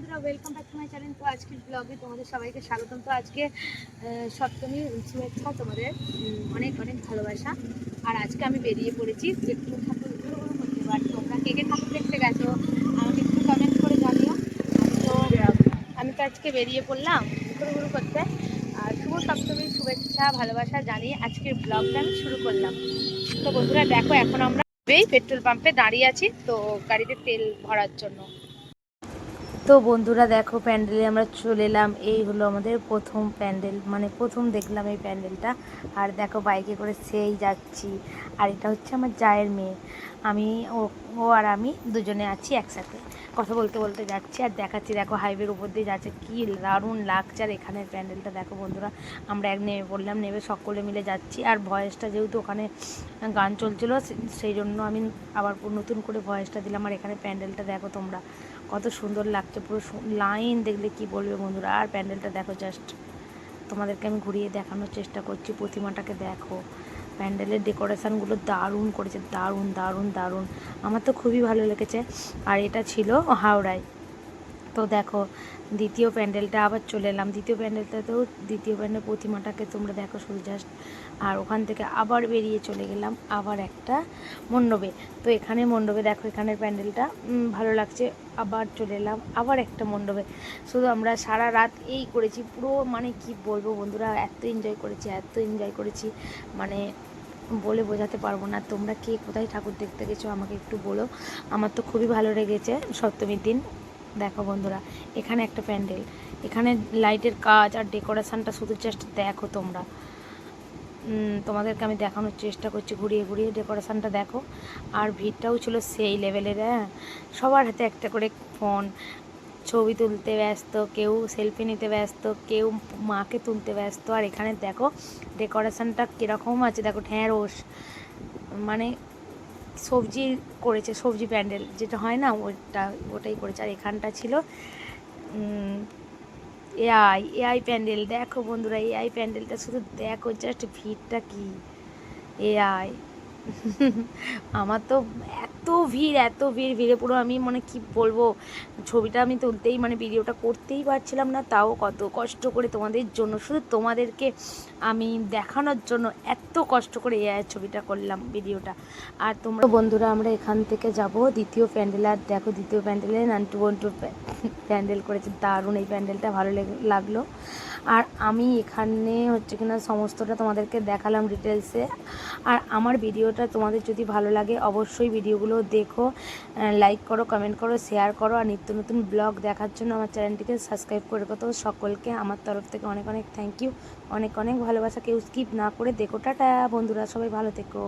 বন্ধুরা welcome back to my channel তো আজকের ব্লগে তোমাদের সবাইকে স্বাগতম। তো আজকে সপ্তমী শুভেচ্ছা তোমাদের অনেক অনেক ভালোবাসা। আর আজকে আমি বেরিয়ে পড়েছি একটু ঠাকুর করতে। পারি তোমরা কে কে ঠাকুর দেখতে গেছো, আমাকে একটু কমেন্ট করে জানিও। তো, আমি তো আজকে বেরিয়ে পড়লাম ঘুরু করতে। আর শুভ সপ্তমীর শুভেচ্ছা, ভালোবাসা জানিয়ে আজকের ব্লগটা আমি শুরু করলাম। তো বন্ধুরা, দেখো, এখন আমরা পেট্রোল পাম্পে দাঁড়িয়ে আছি, তো গাড়িতে তেল ভরার জন্য। তো বন্ধুরা দেখো প্যান্ডেলে আমরা চলে এলাম। এই হলো আমাদের প্রথম প্যান্ডেল মানে প্রথম দেখলাম এই প্যান্ডেলটা। আর দেখো বাইকে করে সেই যাচ্ছি। আর এটা হচ্ছে আমার জায়ের মেয়ে। আমি, ও আর আমি দুজনে আছি একসাথে। কথা বলতে বলতে যাচ্ছি আর দেখাচ্ছি। দেখো হাইওয়ের উপর দিয়ে যাচ্ছে। কি দারুণ লাগছে আর এখানের প্যান্ডেলটা। দেখো বন্ধুরা, আমরা এক নেমে পড়লাম, নেমে সকলে মিলে যাচ্ছি। আর ভয়েসটা যেহেতু ওখানে গান চলছিল সেই জন্য আমি আবার নতুন করে ভয়েসটা দিলাম। আর এখানে প্যান্ডেলটা দেখো তোমরা। কত সুন্দর লাগছে, পুরো লাইন দেখলে কি বলবে বন্ধুরা? আর প্যান্ডেলটা দেখো জাস্ট তোমাদেরকে আমি ঘুরিয়ে দেখানোর চেষ্টা করছি, প্রতিমাটাকে দেখো। প্যান্ডেলের ডেকোরেশানগুলো দারুণ করেছে, দারুণ দারুণ দারুণ। আমার তো খুবই ভালো লেগেছে। আর এটা ছিল হাওড়ায়। তো দেখো, দ্বিতীয় প্যান্ডেলটা আবার চলে এলাম। দ্বিতীয় প্যান্ডেলটাতেও দ্বিতীয় প্যান্ডেল প্রতিমাটাকে তোমরা দেখো জাস্ট আর ওখান থেকে আবার বেরিয়ে চলে গেলাম আবার একটা মণ্ডপে। তো এখানে মণ্ডপে দেখো, এখানের প্যান্ডেলটা ভালো লাগছে। আবার চলে এলাম আবার একটা মণ্ডপে। শুধু আমরা সারা রাত এই করেছি, পুরো মানে কি বলব বন্ধুরা, এত এনজয় করেছি, এত এনজয় করেছি। মানে বলে বোঝাতে পারব না, তোমরা কে কোথায় ঠাকুর দেখতে গেছো আমাকে একটু বলো। আমার তো খুবই ভালো লেগেছে সপ্তমীর দিন। দেখো বন্ধুরা, এখানে একটা প্যান্ডেল। এখানে লাইটের কাজ আর ডেকোরেশনটা শুধু জাস্ট দেখো তোমরা। তোমাদেরকে আমি দেখানোর চেষ্টা করছি, ঘুরিয়ে ঘুরিয়ে ডেকোরেশনটা দেখো। আর ভিড়টাও ছিল সেই লেভেলের হ্যাঁ? সবার হাতে একটা করে ফোন, ছবি তুলতে ব্যস্ত, কেউ সেলফি নিতে ব্যস্ত, কেউ মাকে তুলতে ব্যস্ত। আর এখানে দেখো, ডেকোরেশনটা কীরকম আছে, দেখো ঢ্যাঁড়স। মানে সবজি করেছে, সবজি প্যান্ডেল, যেটা হয় না ওটা ওটাই করেছে। আর এখানটা ছিল এআই এআই প্যান্ডেল। দেখো বন্ধুরা, এআই প্যান্ডেলটা শুধু দেখো জাস্ট ভিড়টা কি? এআই। আমার তো এত ভিড় এত ভিড়, ভিড়ে পুরো আমি মানে কি বলব, ছবিটা আমি তুলতেই মানে ভিডিওটা করতেই পারছিলাম না, তাও কত কষ্ট করে তোমাদের জন্য, শুধু তোমাদেরকে আমি দেখানোর জন্য এত কষ্ট করে এআই ছবিটা করলাম, ভিডিওটা। আর তোমরা বন্ধুরা, আমরা এখান থেকে যাব, দ্বিতীয় প্যান্ডেল, আর দেখো দ্বিতীয় প্যান্ডেলে নান্টু বন্টু প্যান্ডেল করেছে, দারুণ এই প্যান্ডেলটা, ভালো লেগে- লাগল। আর আমি এখানে হচ্ছে কিনা, সমস্তটা তোমাদেরকে দেখালাম ডিটেলসে আর আমার ভিডিওটা তোমাদের যদি ভালো লাগে, অবশ্যই ভিডিওগুলো দেখো লাইক করো কমেন্ট করো শেয়ার করো, আর নিত্য নতুন ব্লগ দেখার জন্য আমার চ্যানেলটিকে সাবস্ক্রাইব করে তো সকলকে আমার তরফ থেকে অনেক অনেক থ্যাংক ইউ অনেক অনেক ভালোবাসা। কেউ স্কিপ না করে দেখো। টাটা বন্ধুরা, সবাই ভালো থেকো।